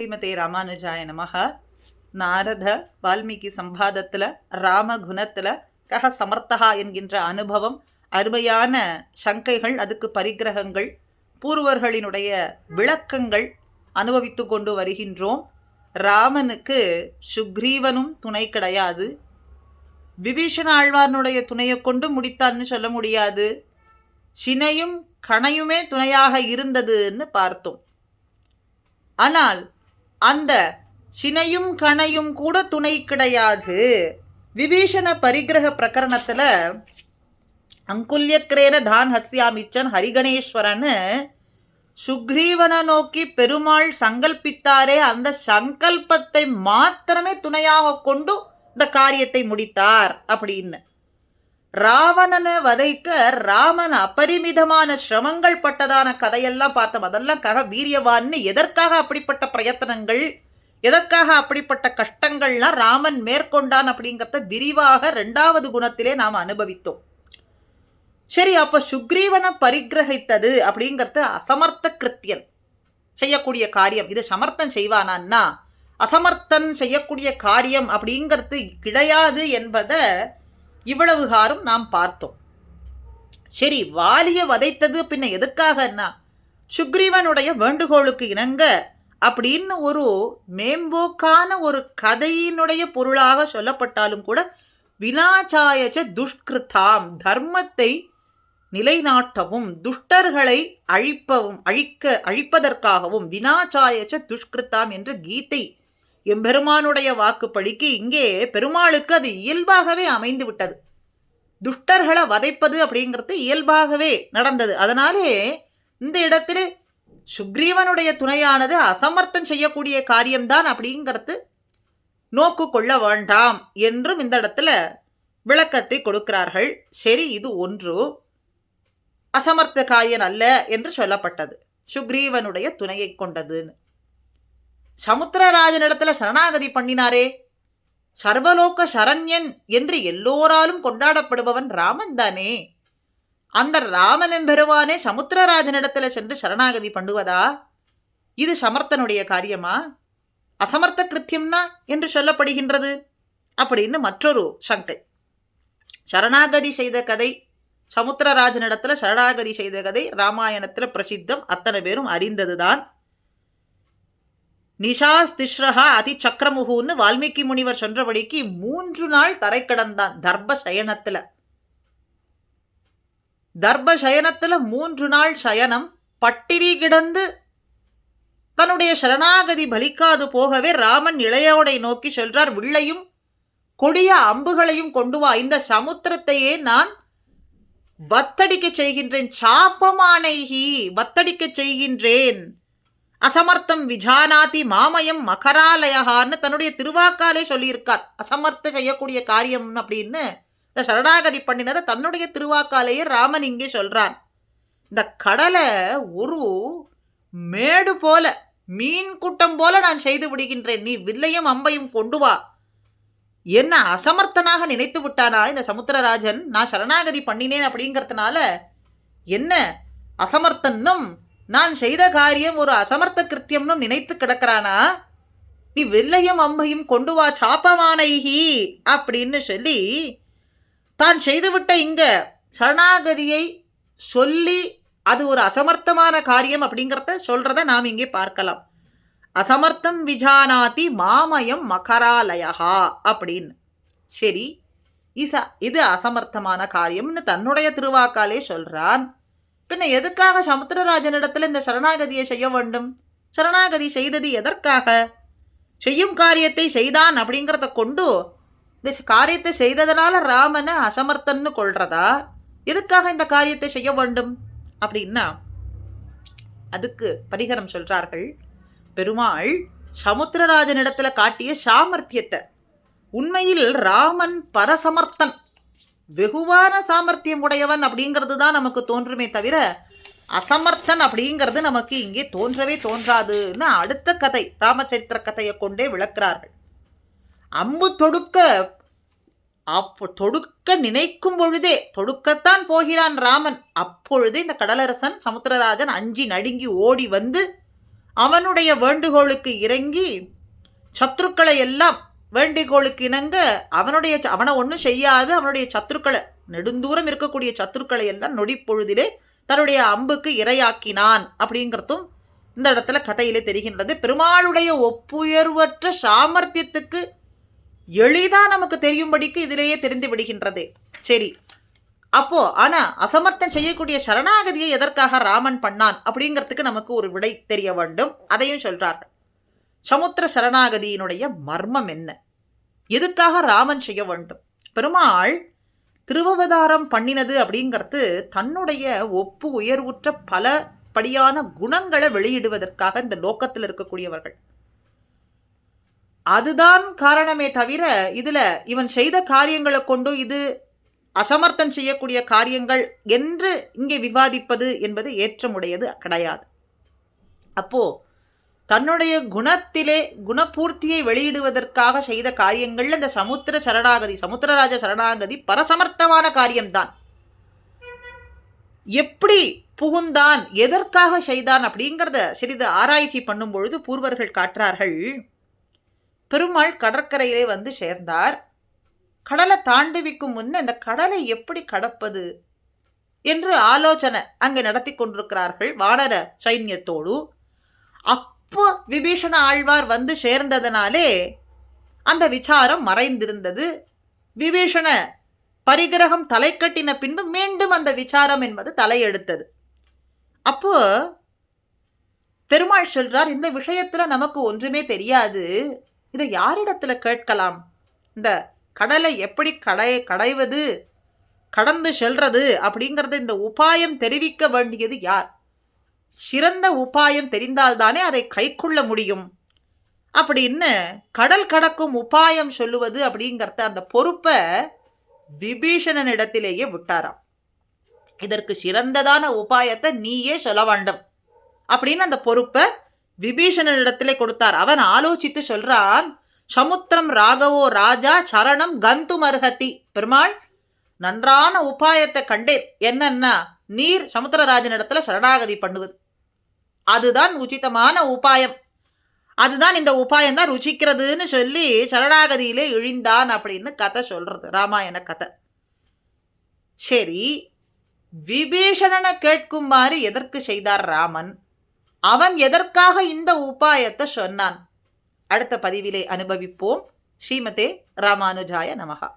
ஸ்ரீமதே ராமானுஜாய நமக. நாரத வால்மீகி சம்பாதத்தில் ராமகுணத்தில் கக சமர்த்தகா என்கின்ற அனுபவம் அருமையான சங்கைகள் அதுக்கு பரிகிரகங்கள் பூர்வர்களினுடைய விளக்கங்கள் அனுபவித்து கொண்டு வருகின்றோம். ராமனுக்கு சுக்ரீவனும் துணை கிடையாது. விபீஷண ஆழ்வார்னுடைய துணையை கொண்டு முடித்தான்னு சொல்ல முடியாது. சினையும் கணையுமே துணையாக இருந்ததுன்னு பார்த்தோம். ஆனால் அந்த சினையும் கணையும் கூட துணை கிடையாது. விபீஷண பரிகிரக பிரகரணத்தில் அங்குல்யக்கிரேன தான் ஹஸ்யாமிச்சன் ஹரிகணேஸ்வரன்னு சுக்ரீவனை நோக்கி பெருமாள் சங்கல்பித்தாரே அந்த சங்கல்பத்தை மாத்திரமே துணையாக கொண்டு இந்த காரியத்தை முடித்தார் அப்படின்னு. ராவணனை வதைக்க ராமன் அபரிமிதமான சிரமங்கள் பட்டதான கதையெல்லாம் பார்த்தோம். அதெல்லாம் கக வீரியவான்னு எதற்காக அப்படிப்பட்ட பிரயத்தனங்கள் எதற்காக அப்படிப்பட்ட கஷ்டங்கள்லாம் ராமன் மேற்கொண்டான் அப்படிங்கிறத விரிவாக ரெண்டாவது குணத்திலே நாம் அனுபவித்தோம். சரி அப்ப சுக்ரீவனை பரிகிரகித்தது அப்படிங்கிறது அசமர்த்த கிருத்தியன் செய்யக்கூடிய காரியம். இது சமர்த்தன் செய்வானான்னா அசமர்த்தன் செய்யக்கூடிய காரியம் அப்படிங்கிறது கிடையாது என்பதை இவ்வளவு காரம் நாம் பார்த்தோம். சரி வாலிய வதைத்தது பின்ன எதுக்காகன்னா சுக்ரீவனுடைய வேண்டுகோளுக்கு இணங்க அப்படின்னு ஒரு மேம்போக்கான ஒரு கதையினுடைய பொருளாக சொல்லப்பட்டாலும் கூட வினாச்சாயச்ச துஷ்கிருத்தாம் தர்மத்தை நிலைநாட்டவும் துஷ்டர்களை அழிப்பவும் அழிக்க அழிப்பதற்காகவும் வினாச்சாயச்ச துஷ்கிருத்தாம் என்ற கீதை எம்பெருமானுடைய வாக்குப்படிக்கு இங்கே பெருமாளுக்கு அது இயல்பாகவே அமைந்து விட்டது. துஷ்டர்களை வதைப்பது அப்படிங்கிறது இயல்பாகவே நடந்தது. அதனாலே இந்த இடத்துல சுக்ரீவனுடைய துணையானது அசமர்த்தம் செய்யக்கூடிய காரியம்தான் அப்படிங்கிறது நோக்கு கொள்ள வேண்டாம் என்றும் இந்த இடத்துல விளக்கத்தை கொடுக்கிறார்கள். சரி இது ஒன்று. அசமர்த்த காரியன் அல்ல என்று சொல்லப்பட்டது. சுக்ரீவனுடைய துணையை கொண்டதுன்னு. சமுத்திரராஜனிடத்துல சரணாகதி பண்ணினாரே. சர்வலோக சரண்யன் என்று எல்லோராலும் கொண்டாடப்படுபவன் ராமன் தானே. அந்த ராமன் பெருவானே சமுத்திரராஜனிடத்துல சென்று சரணாகதி பண்ணுவதா? இது சமர்த்தனுடைய காரியமா? அசமர்த்த கிருத்தியம்னா என்று சொல்லப்படுகின்றது. அப்படின்னு மற்றொரு சங்கை. சரணாகதி செய்த கதை சமுத்திரராஜனிடத்துல சரணாகதி செய்த கதை ராமாயணத்துல பிரசித்தம் அத்தனை பேரும் அறிந்ததுதான். நிஷாஸ்திஸ்ரஹா அதி சக்கரமுகுன்னு வால்மீகி முனிவர் சொன்றபடிக்கு மூன்று நாள் தரை கடந்தான் தர்ப சயனத்துல. தர்ப சயனத்துல மூன்று நாள் சயனம் பட்டினி கிடந்து தன்னுடைய சரணாகதி பலிக்காது போகவே ராமன் இளையோடை நோக்கி சொல்றார். வில்லையும் கொடிய அம்புகளையும் கொண்டு வா இந்த சமுத்திரத்தையே நான் வத்தடிக்க செய்கின்றேன். சாப்பமானைகி வத்தடிக்க செய்கின்றேன். அசமர்த்தம் விஜானாதி மாமயம் மகராலயகான்னு தன்னுடைய திருவாக்காலே சொல்லியிருக்கார். அசமர்த்த செய்யக்கூடிய காரியம் அப்படின்னு இந்த சரணாகதி பண்ணினதை தன்னுடைய திருவாக்காலேயே ராமன் இங்கே சொல்றான் இந்த கடலை ஒரு மேடு போல மீன் கூட்டம் போல நான் செய்து விடுகின்றேன். நீ வில்லையும் அம்பையும் கொண்டு வா. என்ன அசமர்த்தனாக நினைத்து விட்டானா இந்த சமுத்திரராஜன்? நான் சரணாகதி பண்ணினேன் அப்படிங்கிறதுனால என்ன அசமர்த்தன்னும் நான் செய்த காரியம் ஒரு அசமர்த்த கிருத்தியம்னு நினைத்து கிடக்கிறானா? நீ வெள்ளையும் அம்பையும் கொண்டு வா சாப்பமானைகி அப்படின்னு சொல்லி தான் செய்துவிட்ட இங்க சரணாகதியை சொல்லி அது ஒரு அசமர்த்தமான காரியம் அப்படிங்கிறத சொல்றத நாம் இங்கே பார்க்கலாம். அசமர்த்தம் விஜானாதி மாமயம் மகராலயா அப்படின்னு. சரி இச இது அசமர்த்தமான காரியம்னு தன்னுடைய திருவாக்காலே சொல்றான். பின்ன எதுக்காக சமுத்திரராஜனிடத்தில் இந்த சரணாகதியை செய்ய வேண்டும்? சரணாகதி செய்தது எதற்காக? செய்யும் காரியத்தை செய்தான் அப்படிங்கிறத கொண்டு இந்த காரியத்தை செய்ததனால ராமனை அசமர்த்தன்னு கொள்றதா? எதுக்காக இந்த காரியத்தை செய்ய வேண்டும்? அப்படின்னா அதுக்கு பரிகரம் சொல்றார்கள். பெருமாள் சமுத்திரராஜனிடத்துல காட்டிய சாமர்த்தியத்தை. உண்மையில் ராமன் பரசமர்த்தன். வெகுவான சாமர்த்தியம் உடையவன் அப்படிங்கிறது தான் நமக்கு தோன்றுமே தவிர அசமர்த்தன் அப்படிங்கிறது நமக்கு இங்கே தோன்றவே தோன்றாதுன்னு அடுத்த கதை ராமச்சரித்திர கதையை கொண்டே விளக்கிறார்கள். அம்பு தொடுக்க அப்போ தொடுக்க நினைக்கும் பொழுதே தொடுக்கத்தான் போகிறான் ராமன். அப்பொழுதே இந்த கடலரசன் சமுத்திரராஜன் அஞ்சி நடுங்கி ஓடி வந்து அவனுடைய வேண்டுகோளுக்கு இறங்கி சத்துருக்களை எல்லாம் வேண்டிகோளுக்கு இணங்க அவனுடைய அவனை ஒன்றும் செய்யாது அவனுடைய சத்துருக்களை நெடுந்தூரம் இருக்கக்கூடிய சத்துருக்களை எல்லாம் நொடிப்பொழுதிலே தன்னுடைய அம்புக்கு இரையாக்கினான் அப்படிங்கிறதும் இந்த இடத்துல கதையிலே தெரிகின்றது. பெருமாளுடைய ஒப்புயர்வற்ற சாமர்த்தியத்துக்கு எளிதா நமக்கு தெரியும்படிக்கு இதிலேயே தெரிந்து விடுகின்றது. சரி. அப்போ ஆனா அசமர்த்தம் செய்யக்கூடிய சரணாகதியை எதற்காக ராமன் பண்ணான் அப்படிங்கிறதுக்கு நமக்கு ஒரு விடை தெரிய வேண்டும். அதையும் சொல்றார்கள். சமுத்திர சரணாகதியினுடைய மர்மம் என்ன? எதுக்காக ராமன் செய்ய வேண்டும்? பெருமாள் திருவவதாரம் பண்ணினது அப்படிங்கிறது தன்னுடைய ஒப்பு உயர்வுற்ற பல படியான குணங்களை வெளியிடுவதற்காக இந்த லோக்கத்தில் இருக்கக்கூடியவர்கள். அதுதான் காரணமே தவிர இதுல இவன் செய்த காரியங்களை கொண்டு இது அசமர்த்தம் செய்யக்கூடிய காரியங்கள் என்று இங்கே விவாதிப்பது என்பது ஏற்றமுடையது கிடையாது. அப்போ தன்னுடைய குணத்திலே குணபூர்த்தியை வெளியிடுவதற்காக செய்த காரியங்கள்ல இந்த சமுத்திர சரணாகதி சமுத்திரராஜ சரணாகதி பரசமர்த்தமான காரியம்தான். எப்படி புகுந்தான் எதற்காக செய்தான் அப்படிங்கிறத சிறிது ஆராய்ச்சி பண்ணும் பொழுது பூர்வர்கள் காட்டுறார்கள். பெருமாள் கடற்கரையிலே வந்து சேர்ந்தார். கடலை தாண்டுவிக்கும் முன்ன இந்த கடலை எப்படி கடப்பது என்று ஆலோசனை அங்கே நடத்தி கொண்டிருக்கிறார்கள் வானர சைன்யத்தோடு. அப் அப்போ விபீஷண ஆழ்வார் வந்து சேர்ந்ததனாலே அந்த விசாரம் மறைந்திருந்தது. விபீஷண பரிகிரகம் தலை கட்டின பின்பு மீண்டும் அந்த விசாரம் என்பது தலையெடுத்தது. அப்போ பெருமாள் சொல்றார் இந்த விஷயத்துல நமக்கு ஒன்றுமே தெரியாது. இதை யாரிடத்துல கேட்கலாம்? இந்த கடலை எப்படி கடை கடைவது? கடந்து செல்றது? அப்படிங்கறத இந்த உபாயம் தெரிவிக்க வேண்டியது யார்? சிறந்த உபாயம் தெரிந்தால்தானே அதை கைக்கொள்ள முடியும். அப்படின்னு கடல் கடக்கும் உபாயம் சொல்லுவது அப்படிங்கிறத அந்த பொறுப்பை விபீஷணனிடத்திலேயே விட்டாராம். இதற்கு சிறந்ததான உபாயத்தை நீயே சொல்ல வேண்டும் அப்படின்னு அந்த பொறுப்பை விபீஷணனிடத்திலே கொடுத்தார். அவன் ஆலோசித்து சொல்றான் சமுத்திரம் ராகவோ ராஜா சரணம் கந்து மருகத்தி பெருமாள் நன்றான உபாயத்தை கண்டேன். என்னன்னா நீர் சமுத்திரராஜனிடத்துல சரணாகதி பண்ணுவது. அதுதான் உச்சிதமான உபாயம். அதுதான் இந்த உபாயம் தான் ருச்சிக்கிறதுன்னு சொல்லி சரணாகதியிலே இழிந்தான் அப்படின்னு கதை சொல்றது ராமாயண கதை. சரி விபீஷணனை கேட்குமாறு எதற்கு செய்தார் ராமன்? அவன் எதற்காக இந்த உபாயத்தை சொன்னான்? அடுத்த பதிவிலே அனுபவிப்போம். ஸ்ரீமதே ராமானுஜாய நமகா